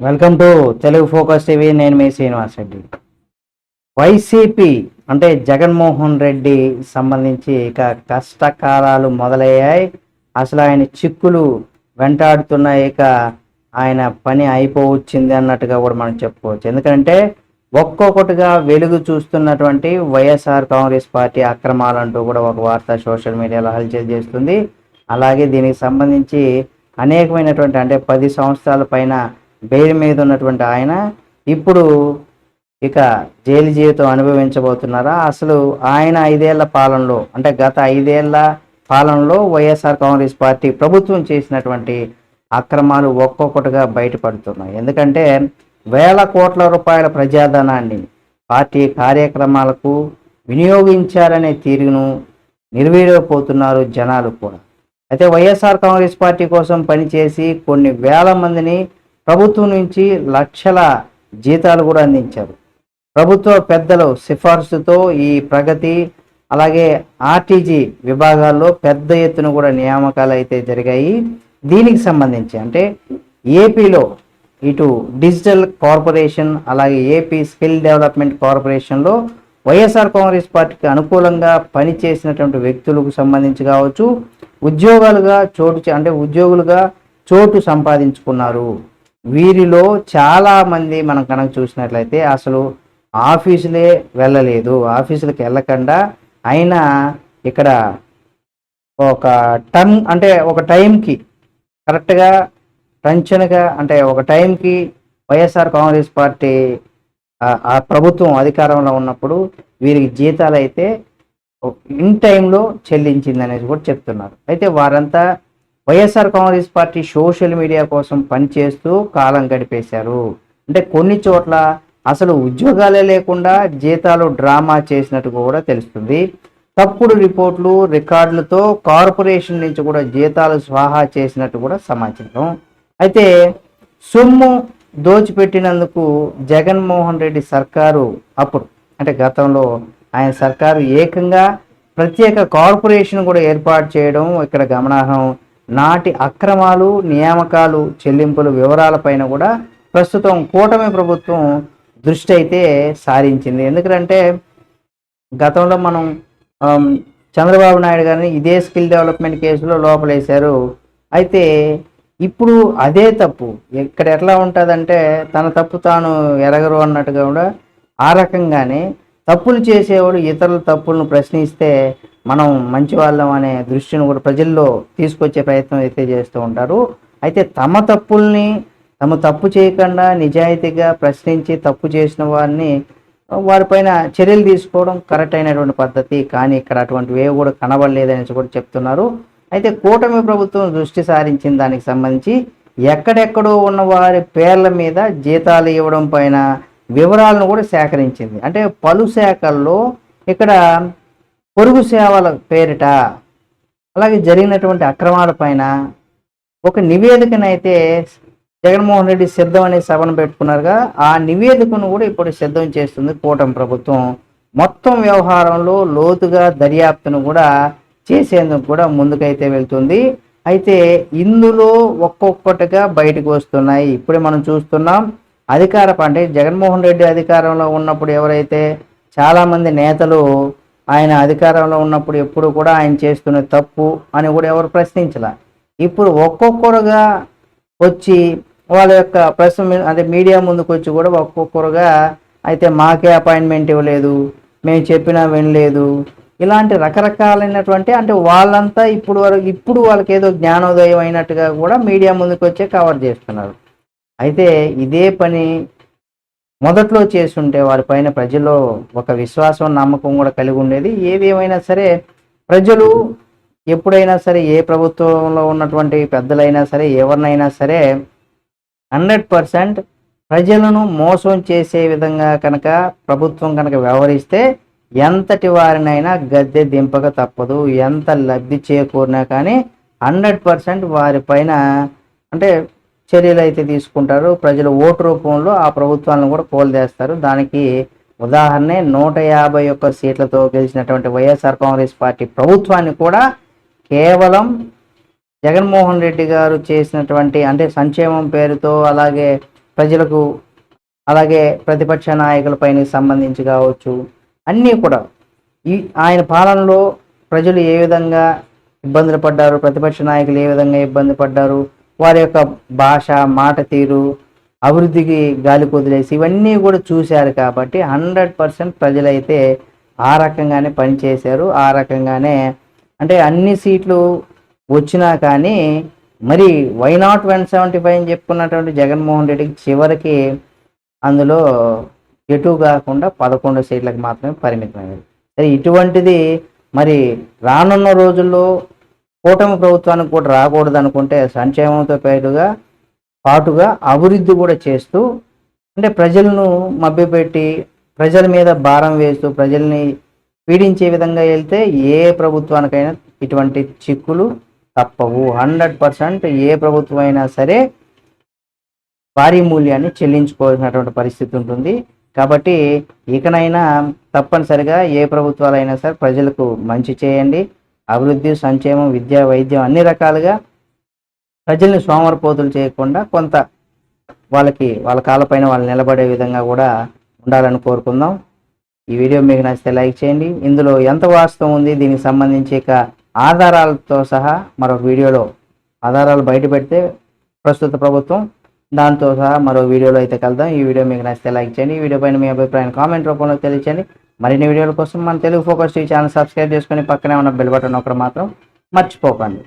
Welcome to Telugu focus TV. నేను మీ Srinivas Reddy. YCP అంటే జగన్మోహన్ రెడ్డి సంబంధించి ఇక కష్టకాలాలు మొదలయ్యాయి. అసలు ఆయన చిక్కులు వెంటాడుతున్న ఇక ఆయన పని అయిపోవచ్చింది అన్నట్టుగా కూడా మనం చెప్పుకోవచ్చు. ఎందుకంటే ఒక్కొక్కటిగా వెలుగు చూస్తున్నటువంటి వైఎస్ఆర్ కాంగ్రెస్ పార్టీ అక్రమాలంటూ కూడా ఒక వార్త సోషల్ మీడియాలో హల్చల్ చేస్తుంది. అలాగే దీనికి సంబంధించి అనేకమైనటువంటి అంటే పది సంవత్సరాల పైన బెయిల్ మీద ఉన్నటువంటి ఆయన ఇప్పుడు ఇక జైలు జీవితం అనుభవించబోతున్నారా? అసలు ఆయన ఐదేళ్ళ పాలనలో అంటే గత ఐదేళ్ళ పాలనలో వైఎస్ఆర్ కాంగ్రెస్ పార్టీ ప్రభుత్వం చేసినటువంటి అక్రమాలు ఒక్కొక్కటిగా బయటపడుతున్నాయి. ఎందుకంటే వేల కోట్ల రూపాయల ప్రజాధనాన్ని పార్టీ కార్యక్రమాలకు వినియోగించారనే తీరును నిర్వీర్యపోతున్నారు జనాలు కూడా. అయితే వైఎస్ఆర్ కాంగ్రెస్ పార్టీ కోసం పనిచేసి కొన్ని వేల మందిని ప్రభుత్వం నుంచి లక్షల జీతాలు కూడా అందించారు. ప్రభుత్వ పెద్దలు సిఫార్సుతో ఈ ప్రగతి అలాగే ఆర్టీజీ విభాగాల్లో పెద్ద ఎత్తున కూడా నియామకాలు అయితే జరిగాయి. దీనికి సంబంధించి అంటే ఏపీలో ఇటు డిజిటల్ కార్పొరేషన్ అలాగే ఏపీ స్కిల్ డెవలప్మెంట్ కార్పొరేషన్లో వైఎస్ఆర్ కాంగ్రెస్ పార్టీకి అనుకూలంగా పనిచేసినటువంటి వ్యక్తులకు సంబంధించి కావచ్చు ఉద్యోగాలుగా చోటు చే- అంటే ఉద్యోగులుగా చోటు సంపాదించుకున్నారు. వీరిలో చాలామంది మనం కనుక చూసినట్లయితే అసలు ఆఫీసులే వెళ్ళలేదు. ఆఫీసులకు వెళ్ళకుండా అయినా ఇక్కడ ఒక టన్ అంటే ఒక టైంకి కరెక్ట్గా టెన్షన్గా అంటే ఒక టైంకి వైఎస్ఆర్ కాంగ్రెస్ పార్టీ ఆ- ప్రభుత్వం అధికారంలో ఉన్నప్పుడు వీరికి జీతాలు అయితే ఇన్ టైంలో చెల్లించింది అనేసి కూడా చెప్తున్నారు. అయితే వారంతా YSR Congress party social media కోసం పనిచేస్తూ కాలం గడిపేశారు. అంటే కొన్ని చోట్ల అసలు ఉద్యోగాలే లేకుండా జీతాలు డ్రామా చేసినట్టు కూడా తెలుస్తుంది. తప్పుడు రిపోర్ట్లు రికార్డులతో కార్పొరేషన్ నుంచి కూడా జీతాలు స్వాహా చేసినట్టు కూడా సమాచారం. అయితే సొమ్ము దోచిపెట్టినందుకు జగన్మోహన్ రెడ్డి సర్కారు అప్పుడు అంటే గతంలో ఆయన సర్కారు ఏకంగా ప్రత్యేక కార్పొరేషన్ కూడా ఏర్పాటు చేయడం ఇక్కడ గమనార్హం నాటి అక్రమాలు నియామకాలు చెల్లింపులు వివరాలపైన కూడా ప్రస్తుతం కూటమి ప్రభుత్వం దృష్టి అయితే సారించింది. ఎందుకంటే గతంలో మనం చంద్రబాబు నాయుడు గారిని ఇదే స్కిల్ డెవలప్మెంట్ కేసులో లోపలేశారు. అయితే ఇప్పుడు అదే తప్పు. ఇక్కడ ఎట్లా ఉంటుందంటే తన తప్పు తాను ఎరగరు అన్నట్టుగా కూడా ఆ రకంగానే తప్పులు చేసేవాడు ఇతరుల తప్పులను ప్రశ్నిస్తే మనం మంచి వాళ్ళం అనే దృష్టిని కూడా ప్రజల్లో తీసుకొచ్చే ప్రయత్నం అయితే చేస్తూ ఉంటారు. అయితే తమ తప్పుల్ని తమ తప్పు చేయకుండా నిజాయితీగా ప్రశ్నించి తప్పు చేసిన వారిని వారిపైన చర్యలు తీసుకోవడం కరెక్ట్ అయినటువంటి పద్ధతి. కానీ ఇక్కడ అటువంటివి ఏవి కూడా కనబడలేదని కూడా చెప్తున్నారు. అయితే కూటమి ప్రభుత్వం దృష్టి సారించిన దానికి సంబంధించి ఎక్కడెక్కడో ఉన్న వారి పేర్ల మీద జీతాలు ఇవ్వడం పైన వివరాలను కూడా సేకరించింది. అంటే పలు శాఖల్లో ఇక్కడ పొరుగు సేవల పేరిట అలాగే జరిగినటువంటి అక్రమాల పైన ఒక నివేదికనైతే జగన్మోహన్ రెడ్డి సిద్ధం అనే సభను పెట్టుకున్నారుగా. ఆ నివేదికను కూడా ఇప్పుడు సిద్ధం చేస్తుంది కూటమి ప్రభుత్వం. మొత్తం వ్యవహారంలో లోతుగా దర్యాప్తును కూడా చేసేందుకు కూడా ముందుకైతే వెళ్తుంది. అయితే ఇందులో ఒక్కొక్కటిగా బయటకు వస్తున్నాయి. ఇప్పుడే మనం చూస్తున్నాం అధికార అంటే జగన్మోహన్ రెడ్డి అధికారంలో ఉన్నప్పుడు ఎవరైతే చాలామంది నేతలు ఆయన అధికారంలో ఉన్నప్పుడు ఎప్పుడు కూడా ఆయన చేస్తున్న తప్పు అని కూడా ఎవరు ప్రశ్నించలా. ఇప్పుడు ఒక్కొక్కరుగా వచ్చి వాళ్ళ యొక్క ప్రెస్ అంటే మీడియా ముందుకు వచ్చి కూడా ఒక్కొక్కరుగా అయితే మాకే అపాయింట్మెంట్ ఇవ్వలేదు మేము చెప్పినా వినలేదు. ఇలాంటి రకరకాలైనటువంటి అంటే వాళ్ళంతా ఇప్పుడు వరకు ఇప్పుడు వాళ్ళకి ఏదో జ్ఞానోదయం అయినట్టుగా కూడా మీడియా ముందుకు వచ్చే కవర్ చేస్తున్నారు. అయితే ఇదే పని మొదట్లో చేస్తుంటే వారిపైన ప్రజల్లో ఒక విశ్వాసం నమ్మకం కూడా కలిగి ఉండేది. ఏవేమైనా సరే ప్రజలు ఎప్పుడైనా సరే ఏ ప్రభుత్వంలో ఉన్నటువంటి పెద్దలైనా సరే ఎవరినైనా సరే హండ్రెడ్ పర్సెంట్ ప్రజలను మోసం చేసే విధంగా కనుక ప్రభుత్వం కనుక వ్యవహరిస్తే ఎంతటి వారినైనా గద్దె దింపక తప్పదు. ఎంత లబ్ధి చేకూరినా కానీ హండ్రెడ్ పర్సెంట్ వారిపైన అంటే చర్యలు అయితే తీసుకుంటారు. ప్రజలు ఓటు రూపంలో ఆ ప్రభుత్వాలను కూడా కోల్దేస్తారు. దానికి ఉదాహరణే నూట యాభై ఒక్క సీట్లతో గెలిచినటువంటి వైఎస్ఆర్ కాంగ్రెస్ పార్టీ ప్రభుత్వాన్ని కూడా కేవలం జగన్మోహన్ రెడ్డి గారు చేసినటువంటి అంటే సంక్షేమం పేరుతో అలాగే ప్రజలకు అలాగే ప్రతిపక్ష నాయకులపైన సంబంధించి కావచ్చు అన్నీ కూడా ఈ ఆయన పాలనలో ప్రజలు ఏ విధంగా ఇబ్బందులు పడ్డారు ప్రతిపక్ష నాయకులు ఏ విధంగా ఇబ్బంది పడ్డారు వారి యొక్క భాష మాట తీరు అభివృద్ధికి గాలి కుదిలేసి ఇవన్నీ కూడా చూశారు కాబట్టి హండ్రెడ్ పర్సెంట్ ప్రజలైతే ఆ రకంగానే పనిచేశారు. ఆ రకంగానే అంటే అన్ని సీట్లు వచ్చినా కానీ మరి why not one seventy five అని చెప్పుకున్నటువంటి జగన్మోహన్ రెడ్డికి చివరికి అందులో ఎటు కాకుండా పదకొండు సీట్లకు మాత్రమే పరిమితమైంది. సరే ఇటువంటిది మరి రానున్న రోజుల్లో కూటమి ప్రభుత్వానికి కూడా రాకూడదు అనుకుంటే సంక్షేమంతో పాటుగా పాటుగా అభివృద్ధి కూడా చేస్తూ అంటే ప్రజలను మభ్యపెట్టి ప్రజల మీద భారం వేస్తూ ప్రజల్ని పీడించే విధంగా వెళ్తే ఏ ప్రభుత్వానికైనా ఇటువంటి చిక్కులు తప్పవు. హండ్రెడ్ పర్సెంట్ ఏ ప్రభుత్వం అయినా సరే భారీ మూల్యాన్ని చెల్లించుకోవాల్సినటువంటి పరిస్థితి ఉంటుంది. కాబట్టి ఇకనైనా తప్పనిసరిగా ఏ ప్రభుత్వాలైనా సరే ప్రజలకు మంచి చేయండి. అభివృద్ధి సంక్షేమం విద్య వైద్యం అన్ని రకాలుగా ప్రజల్ని సోమరపోతులు చేయకుండా కొంత వాళ్ళకి వాళ్ళ కాళ్ళపైన వాళ్ళు నిలబడే విధంగా కూడా ఉండాలని కోరుకుందాం. ఈ వీడియో మీకు నచ్చితే లైక్ చేయండి. ఇందులో ఎంత వాస్తవం ఉంది దీనికి సంబంధించి ఇక ఆధారాలతో సహా మరొక వీడియోలో ఆధారాలు బయట పెడితే ప్రస్తుత ప్రభుత్వం దాంతో సహా మరో వీడియోలో అయితే కలుద్దాం. ఈ వీడియో మీకు నచ్చితే లైక్ చేయండి. ఈ వీడియో పైన మీ అభిప్రాయం కామెంట్ రూపంలో తెలియచేయండి. మరిన్ని వీడియోల కోసం మన తెలుగు ఫోకస్ ఈ ఛానల్ సబ్స్క్రైబ్ చేసుకొని పక్కనే ఉన్న బెల్ బటన్ ఒకటి మాత్రం మర్చిపోకండి.